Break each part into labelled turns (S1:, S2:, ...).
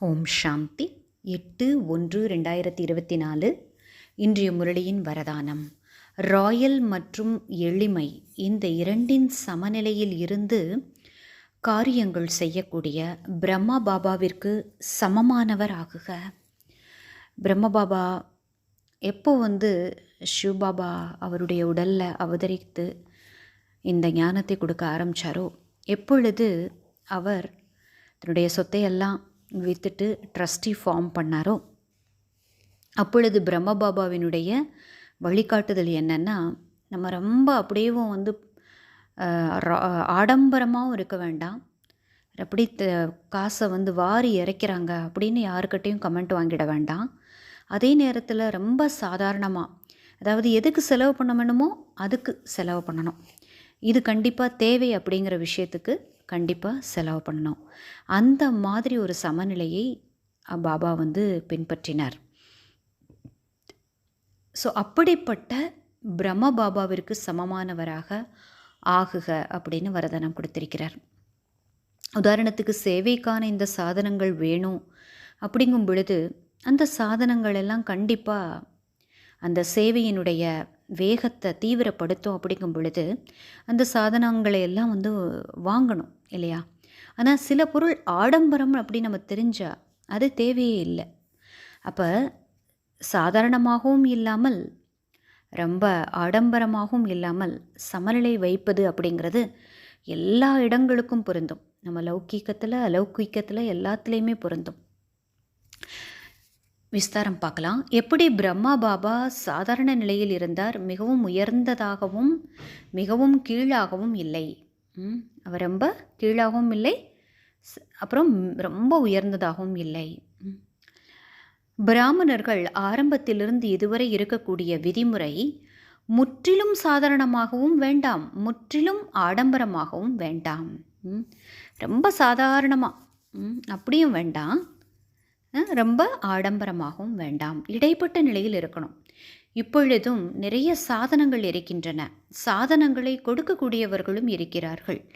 S1: ஓம் சாந்தி. எட்டு ஒன்று ரெண்டாயிரத்தி இருபத்தி நாலு. இன்றைய முரளியின் வரதானம். ராயல் மற்றும் எளிமை இந்த இரண்டின் சமநிலையில் இருந்து காரியங்கள் செய்யக்கூடிய பிரம்மா பாபாவிற்கு சமமானவர் ஆகுக. பிரம்ம பாபா எப்போ வந்து சிவபாபா அவருடைய உடலில் அவதரித்து இந்த ஞானத்தை கொடுக்க ஆரம்பித்தாரோ எப்பொழுது அவர் தன்னுடைய சொத்தையெல்லாம் விற்றுட்டு ட்ரஸ்டி ஃபார்ம் பண்ணாரோ? அப்பொழுது பிரம்மபாபாவினுடைய வழிகாட்டுதல் என்னென்னா நம்ம ரொம்ப அப்படியேவும் வந்து ஆடம்பரமாகவும் இருக்க வேண்டாம். அப்படி காசை வந்து வாரி இறைக்கிறாங்க அப்படின்னு யாருக்கிட்டேயும் கமெண்ட் வாங்கிட வேண்டாம். அதே நேரத்தில் ரொம்ப சாதாரணமாக அதாவது எதுக்கு செலவு பண்ண வேணுமோ அதுக்கு செலவு பண்ணணும். இது கண்டிப்பாக தேவை அப்படிங்கிற விஷயத்துக்கு கண்டிப்பாக செலவு பண்ணணும். அந்த மாதிரி ஒரு சமநிலையை பாபா வந்து பின்பற்றினார். ஸோ அப்படிப்பட்ட பிரம்ம பாபாவிற்கு சமமானவராக ஆகுக அப்படின்னு வரதனம் கொடுத்திருக்கிறார். உதாரணத்துக்கு சேவைக்கான இந்த சாதனங்கள் வேணும் அப்படிங்கும் பொழுது அந்த சாதனங்கள் எல்லாம் கண்டிப்பாக அந்த சேவையினுடைய வேகத்தை தீவிரப்படுத்தும் அப்படிங்கும் பொழுது அந்த சாதனங்களை எல்லாம் வந்து வாங்கணும் இல்லையா? ஆனால் சில பொருள் ஆடம்பரம் அப்படி நம்ம தெரிஞ்சால் அது தேவையே இல்லை. அப்போ சாதாரணமாகவும் இல்லாமல் ரொம்ப ஆடம்பரமாகவும் இல்லாமல் சமநிலை வைப்பது அப்படிங்கிறது எல்லா இடங்களுக்கும் பொருந்தும். நம்ம லௌக்கீக்கத்தில் அலௌகீக்கத்தில் எல்லாத்துலேயுமே பொருந்தும். விஸ்தாரம் பார்க்கலாம். எப்படி பிரம்மா பாபா சாதாரண நிலையில் இருந்தார் மிகவும் உயர்ந்ததாகவும் மிகவும் கீழாகவும் இல்லை. அவர் ரொம்ப கீழாகவும் இல்லை அப்புறம் ரொம்ப உயர்ந்ததாகவும் இல்லை. பிராமணர்கள் ஆரம்பத்திலிருந்து இதுவரை இருக்கக்கூடிய விதிமுறை முற்றிலும் சாதாரணமாகவும் வேண்டாம் முற்றிலும் ஆடம்பரமாகவும் வேண்டாம். ரொம்ப சாதாரணமாக அப்படியும் வேண்டாம். ரொம்ப ஆடம்பரமாகவும் வேண்டாம். இடைப்பட்ட நிலையில் இருக்கணும். இப்பொழுதும் நிறைய சாதனங்கள் இருக்கின்றன. சாதனங்களை கொடுக்கக்கூடியவர்களும் இருக்கிறார்கள்.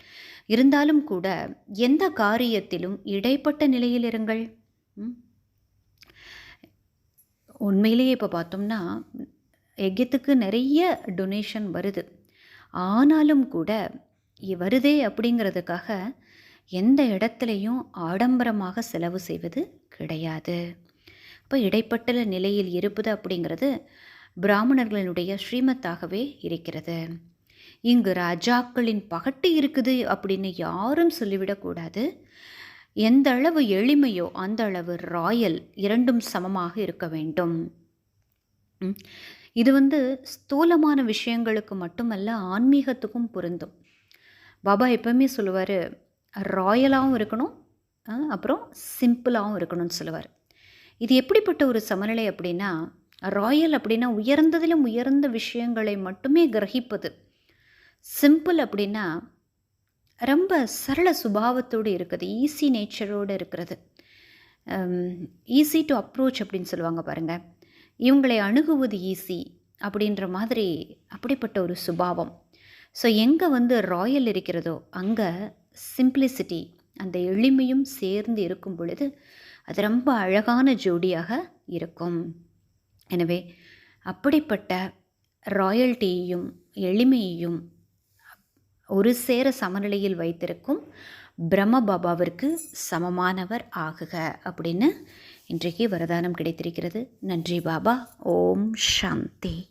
S1: இருந்தாலும் கூட எந்த காரியத்திலும் இடைப்பட்ட நிலையில் இருங்கள். உண்மையிலேயே இப்போ பார்த்தோம்னா எக்கியத்துக்கு நிறைய டொனேஷன் வருது. ஆனாலும் கூட வருதே அப்படிங்கிறதுக்காக எந்த இடத்துலையும் ஆடம்பரமாக செலவு செய்வது கிடையாது. இப்போ இடைப்பட்ட நிலையில் இருப்பது அப்படிங்கிறது பிராமணர்களுடைய ஸ்ரீமத்தாகவே இருக்கிறது. இங்கு ராஜாக்களின் பகட்டு இருக்குது அப்படின்னு யாரும் சொல்லிவிடக்கூடாது எந்த அளவு எளிமையோ அந்த அளவு ராயல் இரண்டும் சமமாக இருக்க வேண்டும். இது வந்து ஸ்தூலமான விஷயங்களுக்கு மட்டுமல்ல ஆன்மீகத்துக்கும் பொருந்தும். பாபா எப்பவுமே சொல்லுவார் ராயலாகவும் இருக்கணும் அப்புறம் சிம்பிளாகவும் இருக்கணும்னு சொல்லுவார். இது எப்படிப்பட்ட ஒரு சமநிலை அப்படின்னா ராயல் அப்படின்னா உயர்ந்ததிலும் உயர்ந்த விஷயங்களை மட்டுமே கிரகிப்பது. சிம்பிள் அப்படின்னா ரொம்ப சரள சுபாவத்தோடு இருக்குது ஈஸி நேச்சரோடு இருக்கிறது. ஈஸி டு அப்ரோச் அப்படின்னு சொல்லுவாங்க பாருங்கள் இவங்களை அணுகுவது ஈஸி அப்படின்ற மாதிரி அப்படிப்பட்ட ஒரு சுபாவம். ஸோ எங்கே வந்து ராயல் இருக்கிறதோ அங்கே சிம்பிளிசிட்டி அந்த எளிமையும் சேர்ந்து இருக்கும் பொழுது அது ரொம்ப அழகான ஜோடியாக இருக்கும். எனவே அப்படிப்பட்ட ராயல்ட்டியையும் எளிமையையும் ஒரு சேர சமநிலையில் வைத்திருக்கும் பிரம்ம பாபாவிற்கு சமமானவர் ஆகுக அப்படின்னு இன்றைக்கு வரதானம் கிடைத்திருக்கிறது. நன்றி பாபா. ஓம் சாந்தி.